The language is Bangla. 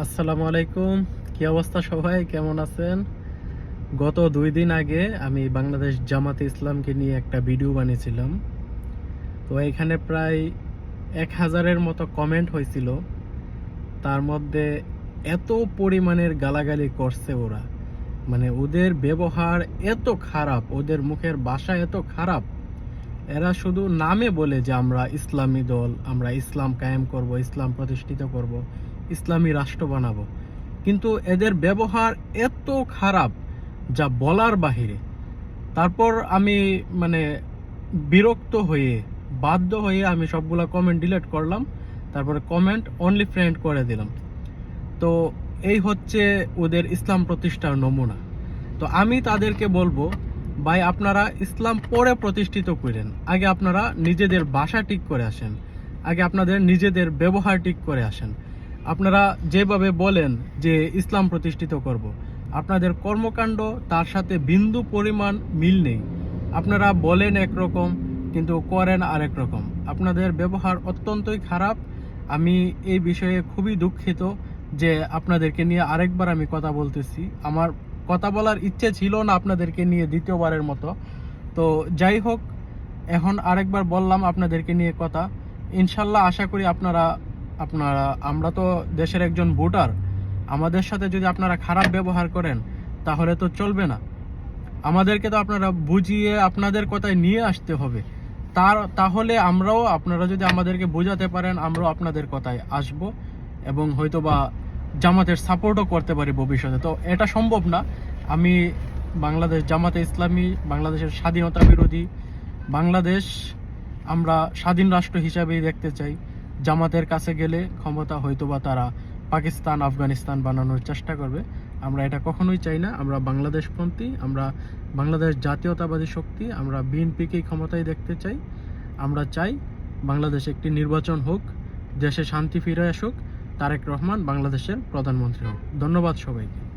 আসসালামু আলাইকুম। কি অবস্থা সবাই? কেমন আছেন? গত দুই দিন আগে আমি বাংলাদেশ জামাতে ইসলামকে নিয়ে একটা ভিডিও বানিয়েছিলাম। তো এখানে প্রায় এক হাজারের মতো কমেন্ট হয়েছিল। তার মধ্যে এত পরিমাণের গালাগালি করছে ওরা। মানে ওদের ব্যবহার এত খারাপ, ওদের মুখের বাসা এত খারাপ। এরা শুধু নামে বলে যে আমরা ইসলামী দল, আমরা ইসলাম কায়েম করব, ইসলাম প্রতিষ্ঠিত করব। ইসলামী রাষ্ট্র বানাবো। কিন্তু এদের ব্যবহার এত খারাপ যা বলার বাহিরে। তারপর আমি মানে বিরক্ত হয়ে, বাধ্য হয়ে আমি সবগুলা কমেন্ট ডিলিট করলাম। তারপরে কমেন্ট অনলি ফ্রেন্ড করে দিলাম। তো এই হচ্ছে ওদের ইসলাম প্রতিষ্ঠার নমুনা। তো আমি তাদেরকে বলব, ভাই আপনারা ইসলাম পরে প্রতিষ্ঠিত করেন। আগে আপনারা নিজেদের ভাষা ঠিক করে আসেন। আগে আপনাদের নিজেদের ব্যবহার ঠিক করে আসেন। আপনারা যেভাবে বলেন যে ইসলাম প্রতিষ্ঠিত করব। আপনাদের কর্মকাণ্ড তার সাথে বিন্দু পরিমাণ মিল নেই। আপনারা বলেন একরকম, কিন্তু করেন আরেক রকম। আপনাদের ব্যবহার অত্যন্তই খারাপ। আমি এই বিষয়ে খুবই দুঃখিত যে আপনাদেরকে নিয়ে আরেকবার আমি কথা বলতেছি। আমার কথা বলার ইচ্ছে ছিল না আপনাদেরকে নিয়ে দ্বিতীয়বারের মতো। তো যাই হোক, এখন আরেকবার বললাম আপনাদেরকে নিয়ে কথা। ইনশাল্লাহ আশা করি আপনারা আপনারা, আমরা তো দেশের একজন ভোটার। আমাদের সাথে যদি আপনারা খারাপ ব্যবহার করেন, তাহলে তো চলবে না। আমাদেরকে তো আপনারা বুঝিয়ে আপনাদের কথায় নিয়ে আসতে হবে। তার, তাহলে আমরাও, আপনারা যদি আমাদেরকে বোঝাতে পারেন, আমরাও আপনাদের কথায় আসব এবং হয়তো বা জামাতের সাপোর্টও করতে পারি ভবিষ্যতে। তো এটা সম্ভব না। আমি বাংলাদেশ জামাতে ইসলামী, বাংলাদেশের স্বাধীনতা বিরোধী, বাংলাদেশ আমরা স্বাধীন রাষ্ট্র হিসাবেই দেখতে চাই। জামাতের কাছে গেলে ক্ষমতা হয়তোবা তারা পাকিস্তান, আফগানিস্তান বানানোর চেষ্টা করবে। আমরা এটা কখনোই চাই না। আমরা বাংলাদেশপন্থী, আমরা বাংলাদেশ জাতীয়তাবাদী শক্তি, আমরা বিএনপিকেই ক্ষমতায় দেখতে চাই। আমরা চাই বাংলাদেশে একটি নির্বাচন হোক, দেশে শান্তি ফিরে আসুক। তারেক রহমান বাংলাদেশের প্রধানমন্ত্রী হোক। ধন্যবাদ সবাইকে।